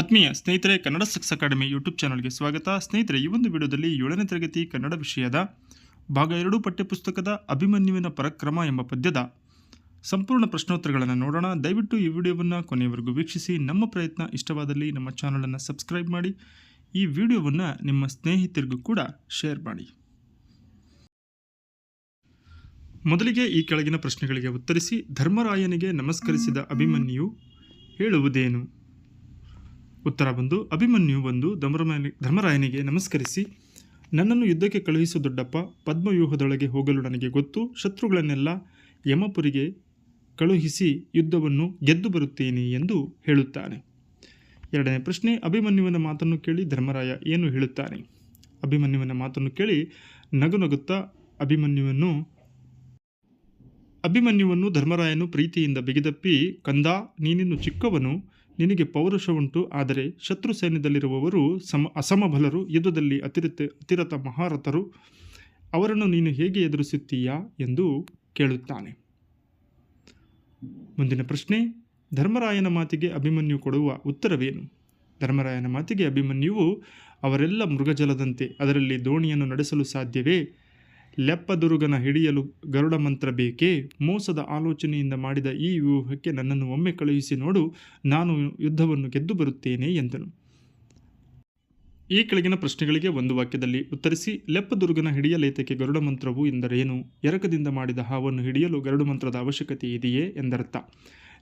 ಆತ್ಮೀಯ ಸ್ನೇಹಿತರೆ, Kannada sucks academy YouTube ಚಾನಲ್ಗೆ ಸ್ವಾಗತ. ಸ್ನೇಹಿತರೆ, ಈ ಒಂದು ವಿಡಿಯೋದಲ್ಲಿ ಏಳನೇ ತರಗತಿ ಕನ್ನಡ ವಿಷಯದ ಭಾಗ ಎರಡು ಪಠ್ಯಪುಸ್ತಕದ ಅಭಿಮನ್ಯುವಿನ ಪರಕ್ರಮ ಎಂಬ ಪದ್ಯದ ಸಂಪೂರ್ಣ ಪ್ರಶ್ನೋತ್ತರಗಳನ್ನು ನೋಡೋಣ. ದಯವಿಟ್ಟು ಈ ವಿಡಿಯೋವನ್ನು ಕೊನೆಯವರೆಗೂ ವೀಕ್ಷಿಸಿ. ನಮ್ಮ ಪ್ರಯತ್ನ ಇಷ್ಟವಾದಲ್ಲಿ ನಮ್ಮ ಚಾನಲನ್ನು ಸಬ್ಸ್ಕ್ರೈಬ್ ಮಾಡಿ. ಈ ವಿಡಿಯೋವನ್ನು ನಿಮ್ಮ ಸ್ನೇಹಿತರಿಗೂ ಕೂಡ ಶೇರ್ ಮಾಡಿ. ಮೊದಲಿಗೆ ಈ ಕೆಳಗಿನ ಪ್ರಶ್ನೆಗಳಿಗೆ ಉತ್ತರಿಸಿ, ಧರ್ಮರಾಯನಿಗೆ ನಮಸ್ಕರಿಸಿದ ಅಭಿಮನ್ಯು ಹೇಳುವುದೇನು? ಉತ್ತರ ಬಂದು, ಅಭಿಮನ್ಯು ಬಂದು ಧರ್ಮರಾಯನಿ ಧರ್ಮರಾಯನಿಗೆ ನಮಸ್ಕರಿಸಿ, ನನ್ನನ್ನು ಯುದ್ಧಕ್ಕೆ ಕಳುಹಿಸು ದೊಡ್ಡಪ್ಪ, ಪದ್ಮವ್ಯೂಹದೊಳಗೆ ಹೋಗಲು ನನಗೆ ಗೊತ್ತು, ಶತ್ರುಗಳನ್ನೆಲ್ಲ ಯಮಪುರಿಗೆ ಕಳುಹಿಸಿ ಯುದ್ಧವನ್ನು ಗೆದ್ದು ಬರುತ್ತೇನೆ ಎಂದು ಹೇಳುತ್ತಾನೆ. ಎರಡನೇ ಪ್ರಶ್ನೆ, ಅಭಿಮನ್ಯುವಿನ ಮಾತನ್ನು ಕೇಳಿ ಧರ್ಮರಾಯ ಏನು ಹೇಳುತ್ತಾನೆ? ಅಭಿಮನ್ಯುವಿನ ಮಾತನ್ನು ಕೇಳಿ ನಗು ನಗುತ್ತಾ ಅಭಿಮನ್ಯುವನ್ನು ಅಭಿಮನ್ಯುವನ್ನು ಧರ್ಮರಾಯನು ಪ್ರೀತಿಯಿಂದ ಬಿಗಿದಪ್ಪಿ, ಕಂದ, ನೀನಿನ್ನು ಚಿಕ್ಕವನು ನಿನಗೆ ಪೌರುಷ ಉಂಟು ಆದರೆ ಶತ್ರು ಸೈನ್ಯದಲ್ಲಿರುವವರು ಸಮ, ಅಸಮಬಲರು ಯುದ್ಧದಲ್ಲಿ ಅತಿರತ, ಅತಿರಥ ಮಹಾರಥರು, ಅವರನ್ನು ನೀನು ಹೇಗೆ ಎದುರಿಸುತ್ತೀಯಾ ಎಂದು ಕೇಳುತ್ತಾನೆ. ಮುಂದಿನ ಪ್ರಶ್ನೆ, ಧರ್ಮರಾಯನ ಮಾತಿಗೆ ಅಭಿಮನ್ಯು ಕೊಡುವ ಉತ್ತರವೇನು? ಧರ್ಮರಾಯನ ಮಾತಿಗೆ ಅಭಿಮನ್ಯುವು, ಅವರೆಲ್ಲ ಮೃಗಜಲದಂತೆ ಅದರಲ್ಲಿ ದೋಣಿಯನ್ನು ನಡೆಸಲು ಸಾಧ್ಯವೇ? ಲೆಪ್ಪದುರುಗನ ಹಿಡಿಯಲು ಗರುಡ ಮಂತ್ರ ಬೇಕೇ? ಮೋಸದ ಆಲೋಚನೆಯಿಂದ ಮಾಡಿದ ಈ ವ್ಯೂಹಕ್ಕೆ ನನ್ನನ್ನು ಒಮ್ಮೆ ಕಳುಹಿಸಿ ನೋಡು, ನಾನು ಯುದ್ಧವನ್ನು ಗೆದ್ದು ಬರುತ್ತೇನೆ ಎಂದನು. ಈ ಕೆಳಗಿನ ಪ್ರಶ್ನೆಗಳಿಗೆ ಒಂದು ವಾಕ್ಯದಲ್ಲಿ ಉತ್ತರಿಸಿ, ಲೆಪ್ಪದುರ್ಗನ ಹಿಡಿಯಲೇತಕ್ಕೆ ಗರುಡ ಮಂತ್ರವು ಎಂದರೇನು? ಎರಕದಿಂದ ಮಾಡಿದ ಹಾವನ್ನು ಹಿಡಿಯಲು ಗರುಡ ಮಂತ್ರದ ಅವಶ್ಯಕತೆ ಇದೆಯೇ ಎಂದರ್ಥ.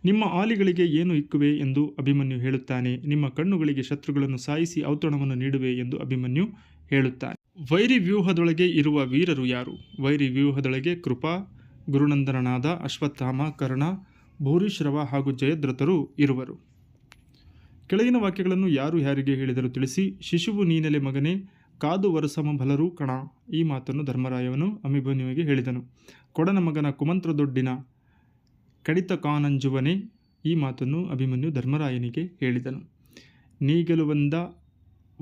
ನಿಮ್ಮ ಆಲಿಗಳಿಗೆ ಏನು ಇಕ್ಕುವೆ ಎಂದು ಅಭಿಮನ್ಯು ಹೇಳುತ್ತಾನೆ, ನಿಮ್ಮ ಕಣ್ಣುಗಳಿಗೆ ಶತ್ರುಗಳನ್ನು ಸಾಯಿಸಿ ಔತಣವನ್ನು ನೀಡುವೆ ಎಂದು ಅಭಿಮನ್ಯು ಹೇಳುತ್ತಾನೆ. ವೈರಿ ವ್ಯೂಹದೊಳಗೆ ಇರುವ ವೀರರು ಯಾರು? ವೈರಿ ವ್ಯೂಹದೊಳಗೆ ಕೃಪಾ ಗುರುನಂದನಾದ ಅಶ್ವತ್ಥಾಮ, ಕರ್ಣ, ಭೂರಿಶ್ರವ ಹಾಗೂ ಜಯದ್ರಥರು ಇರುವರು. ಕೆಳಗಿನ ವಾಕ್ಯಗಳನ್ನು ಯಾರು ಯಾರಿಗೆ ಹೇಳಿದರು ತಿಳಿಸಿ, ಶಿಶುವು ನೀನೆಲೆ ಮಗನೇ, ಕಾದು ವರಸಮ ಬಲರು ಕಣ. ಈ ಮಾತನ್ನು ಧರ್ಮರಾಯವನು ಅಭಿಮನ್ಯುವಿಗೆ ಹೇಳಿದನು. ಕೊಡನ ಮಗನ ಕುಮಂತ್ರ ದೊಡ್ಡಿನ ಕಡಿತ ಕಾನಂಜುವನೇ, ಈ ಮಾತನ್ನು ಅಭಿಮನ್ಯು ಧರ್ಮರಾಯನಿಗೆ ಹೇಳಿದನು. ನೀಗೆಲುವಂದ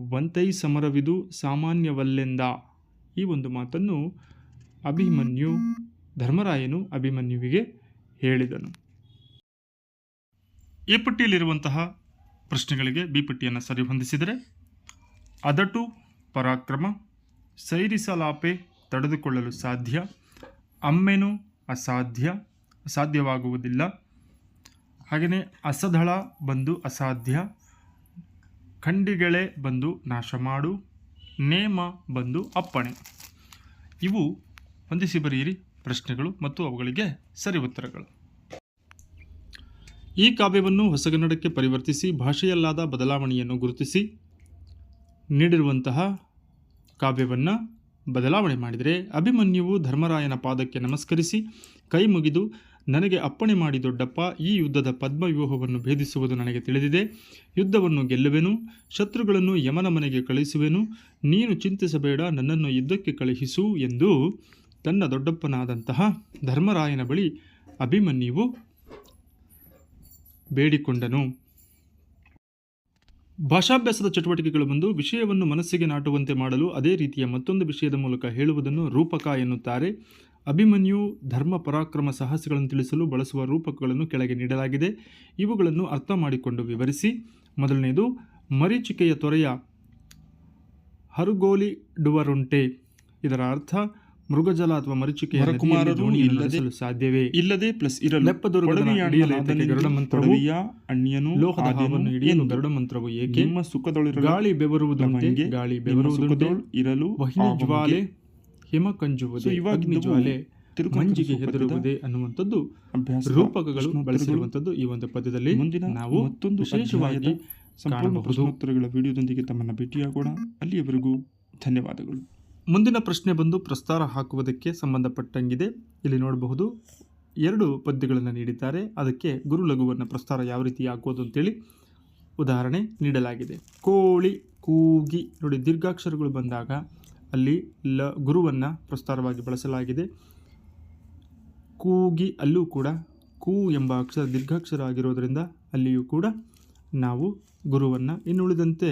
ವಂತೈ ಸಮರವಿದು ಸಾಮಾನ್ಯವಲ್ಲೆಂದ ಈ ಒಂದು ಮಾತನ್ನು ಅಭಿಮನ್ಯು, ಧರ್ಮರಾಯನು ಅಭಿಮನ್ಯುವಿಗೆ ಹೇಳಿದನು. ಎ ಪಟ್ಟಿಯಲ್ಲಿರುವಂತಹ ಪ್ರಶ್ನೆಗಳಿಗೆ ಬಿ ಪಟ್ಟಿಯನ್ನು ಸರಿಹೊಂದಿಸಿದರೆ ಅದಟು ಪರಾಕ್ರಮ, ಸೈರಿಸಲಾಪೆ ತಡೆದುಕೊಳ್ಳಲು ಸಾಧ್ಯ, ಅಮ್ಮೆನು ಅಸಾಧ್ಯ ಸಾಧ್ಯವಾಗುವುದಿಲ್ಲ ಹಾಗೆಯೇ ಅಸದಳ ಬಂದು ಅಸಾಧ್ಯ ಖಂಡಿಗೆಳೆ ಬಂದು ನಾಶ ಮಾಡು, ನೇಮ ಬಂದು ಅಪ್ಪಣೆ. ಇವು ಹೊಂದಿಸಿ ಬರೆಯಿರಿ ಪ್ರಶ್ನೆಗಳು ಮತ್ತು ಅವುಗಳಿಗೆ ಸರಿ ಉತ್ತರಗಳು. ಈ ಕಾವ್ಯವನ್ನು ಹೊಸಗನ್ನಡಕ್ಕೆ ಪರಿವರ್ತಿಸಿ, ಭಾಷೆಯಲ್ಲಾದ ಬದಲಾವಣೆಯನ್ನು ಗುರುತಿಸಿ, ನೀಡಿರುವಂತಹ ಕಾವ್ಯವನ್ನು ಬದಲಾವಣೆ ಮಾಡಿದರೆ ಅಭಿಮನ್ಯುವು ಧರ್ಮರಾಯನ ಪಾದಕ್ಕೆ ನಮಸ್ಕರಿಸಿ ಕೈ ಮುಗಿದು, ನನಗೆ ಅಪ್ಪಣೆ ಮಾಡಿ ದೊಡ್ಡಪ್ಪ, ಈ ಯುದ್ಧದ ಪದ್ಮವ್ಯೂಹವನ್ನು ಭೇದಿಸುವುದು ನನಗೆ ತಿಳಿದಿದೆ. ಯುದ್ಧವನ್ನು ಗೆಲ್ಲುವೆನು, ಶತ್ರುಗಳನ್ನು ಯಮನ ಮನೆಗೆ ಕಳುಹಿಸುವೆನು, ನೀನು ಚಿಂತಿಸಬೇಡ, ನನ್ನನ್ನು ಯುದ್ಧಕ್ಕೆ ಕಳುಹಿಸು ಎಂದು ತನ್ನ ದೊಡ್ಡಪ್ಪನಾದಂತಹ ಧರ್ಮರಾಯನ ಬಳಿ ಅಭಿಮನ್ಯುವು ಬೇಡಿಕೊಂಡನು. ಭಾಷಾಭ್ಯಾಸದ ಚಟುವಟಿಕೆಗಳು ಬಂದು ವಿಷಯವನ್ನು ಮನಸ್ಸಿಗೆ ನಾಟುವಂತೆ ಮಾಡಲು ಅದೇ ರೀತಿಯ ಮತ್ತೊಂದು ವಿಷಯದ ಮೂಲಕ ಹೇಳುವುದನ್ನು ರೂಪಕ ಎನ್ನುತ್ತಾರೆ. ಅಭಿಮನ್ಯು ಧರ್ಮ ಪರಾಕ್ರಮ ಸಾಹಸಗಳನ್ನು ತಿಳಿಸಲು ಬಳಸುವ ರೂಪಕಗಳನ್ನು ಕೆಳಗೆ ನೀಡಲಾಗಿದೆ. ಇವುಗಳನ್ನು ಅರ್ಥ ಮಾಡಿಕೊಂಡು ವಿವರಿಸಿ. ಮೊದಲನೆಯದು, ಮರೀಚಿಕೆಯ ತೊರೆಯ ಹರುಗೋಲಿಡುವರುಂಟೆ. ಇದರ ಅರ್ಥ ಮೃಗಜಲ ಅಥವಾ ಮರಿಚಿಕೆ ಸಾಧ್ಯವೇ? ಇಲ್ಲದೆ ಪ್ಲಸ್ ಗರುಡ ಮಂತ್ರವು ಏಕೆ? ನಿಮ್ಮ ಸುಖದೊಳಿರಲು ಗಾಳಿ ಬೆವರುವುದು ಗಾಳಿ ಬೆವರುವುದು ಇರಲು ವಹಿನಿ ಜ್ವಾಲೆ ಹಿಮ ಕಂಜುವುದೇ ಇವಾಗ ಜ್ವಾಲೆ ತಿರುಗಂಜಿಗೆ ಮಂಜಿಗೆ ಹೆದರುವುದೇ ಅನ್ನುವಂಥದ್ದು ರೂಪಕಗಳು ಬಳಸಿರುವಂಥದ್ದು ಈ ಒಂದು ಪದ್ಯದಲ್ಲಿ. ಮುಂದಿನ ನಾವು ಮತ್ತೊಂದು ವಿಶೇಷವಾಗಿ ಸಂಪೂರ್ಣ. ಪ್ರಶ್ನೋತ್ತರಗಳ ವಿಡಿಯೋದೊಂದಿಗೆ ತಮ್ಮನ್ನು ಭೇಟಿಯಾಗೋಣ. ಅಲ್ಲಿಯವರೆಗೂ ಧನ್ಯವಾದಗಳು. ಮುಂದಿನ ಪ್ರಶ್ನೆ ಬಂದು ಪ್ರಸ್ತಾರ ಹಾಕುವುದಕ್ಕೆ ಸಂಬಂಧಪಟ್ಟಂಗಿದೆ. ಇಲ್ಲಿ ನೋಡಬಹುದು, ಎರಡು ಪದ್ಯಗಳನ್ನು ನೀಡಿದ್ದಾರೆ. ಅದಕ್ಕೆ ಗುರು ಲಘುವನ್ನು ಪ್ರಸ್ತಾರ ಯಾವ ರೀತಿ ಹಾಕುವುದು ಅಂತೇಳಿ ಉದಾಹರಣೆ ನೀಡಲಾಗಿದೆ. ಕೋಳಿ ಕೂಗಿ, ನೋಡಿ ದೀರ್ಘಾಕ್ಷರಗಳು ಬಂದಾಗ ಅಲ್ಲಿ ಲ ಗುರುವನ್ನು ಪ್ರಸ್ತಾರವಾಗಿ ಬಳಸಲಾಗಿದೆ. ಕೂಗಿ ಅಲ್ಲೂ ಕೂಡ ಕೂ ಎಂಬ ಅಕ್ಷರ ದೀರ್ಘಾಕ್ಷರ ಆಗಿರೋದರಿಂದ ಅಲ್ಲಿಯೂ ಕೂಡ ನಾವು ಗುರುವನ್ನು ಇನ್ನುಳಿದಂತೆ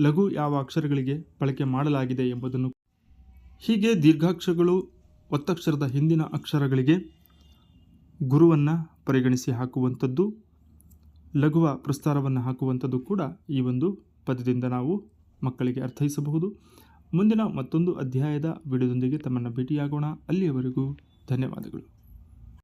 ಲಘು ಯಾವ ಅಕ್ಷರಗಳಿಗೆ ಬಳಕೆ ಮಾಡಲಾಗಿದೆ ಎಂಬುದನ್ನು ಹೀಗೆ ದೀರ್ಘಾಕ್ಷರಗಳು ಒತ್ತಕ್ಷರದ ಹಿಂದಿನ ಅಕ್ಷರಗಳಿಗೆ ಗುರುವನ್ನು ಪರಿಗಣಿಸಿ ಹಾಕುವಂಥದ್ದು, ಲಘುವ ಪ್ರಸ್ತಾರವನ್ನು ಹಾಕುವಂಥದ್ದು ಕೂಡ ಈ ಒಂದು ಪದದಿಂದ ನಾವು ಮಕ್ಕಳಿಗೆ ಅರ್ಥೈಸಬಹುದು. ಮುಂದಿನ ಮತ್ತೊಂದು ಅಧ್ಯಾಯದ ವಿಡಿಯೋದೊಂದಿಗೆ ತಮ್ಮನ್ನು ಭೇಟಿಯಾಗೋಣ. ಅಲ್ಲಿಯವರೆಗೂ ಧನ್ಯವಾದಗಳು.